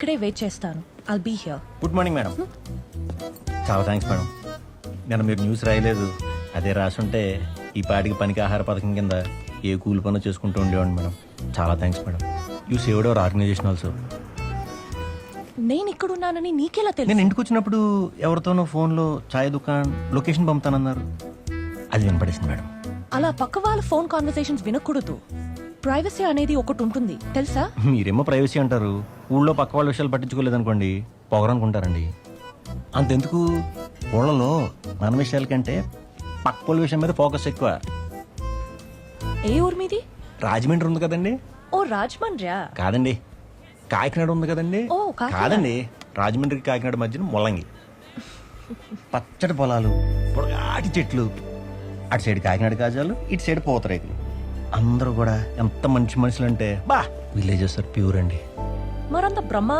ఇక్కడే వెయిట్ చేస్తాను. I'll be here good morning madam చాలా థ్యాంక్స్ మేడం నేను మీరు న్యూస్ రాయలేదు. అదే రాసుంటే ఈ పాటికి పనికి ఆహార పథకం కింద ఏ కూలి పనులు చేసుకుంటూ ఉండేవాడిని మేడం చాలా thanks madam you saved our organisation also నేను ఇక్కడ ఉన్నానని నీకెలా నేను తెలుసు ఇంటికి వచ్చినప్పుడు ఎవరితోనో ఫోన్లో ఛాయ్ దుకాణ్ లొకేషన్ పంపుతానన్నారు. అది వినపడేసింది మేడం అలా పక్క వాళ్ళ ఫోన్ కాన్వర్సేషన్స్ వినకూడదు. ప్రైవసీ అనేది ఒకటి ఉంటుంది. తెలుసా? మీరేమో ప్రైవసీ అంటారు. ఊళ్ళో పక్క వాళ్ళ విషయాలు పట్టించుకోలేదనుకోండి పొగరనుకుంటారండి. అంతెందుకు? ఊళ్ళలో మన విషయాల కంటే పక్క వాళ్ళ విషయం మీద ఫోకస్ ఎక్కువ. ఏ ఊరు మీది? రాజమండ్రి ఉంది కదండి. ఓ రాజమండ్రియా? కాదండి. కాకినాడ ఉంది కదండి. ఓ, కాకినాడ. కాదండి. రాజమండ్రికి కాకినాడ మధ్యన ముల్లంగి. పచ్చడి పొలాలు పొడగాటి చెట్లు. అటు సైడ్ కాకినాడ కాజాలు ఇటు సైడ్ పూతరేకులు అందరూ కూడా ఎంత మంచి మనుషులు అంటే బా! విలేజెస్ ఆర్ ప్యూర్ అండి. మరంత బ్రహ్మా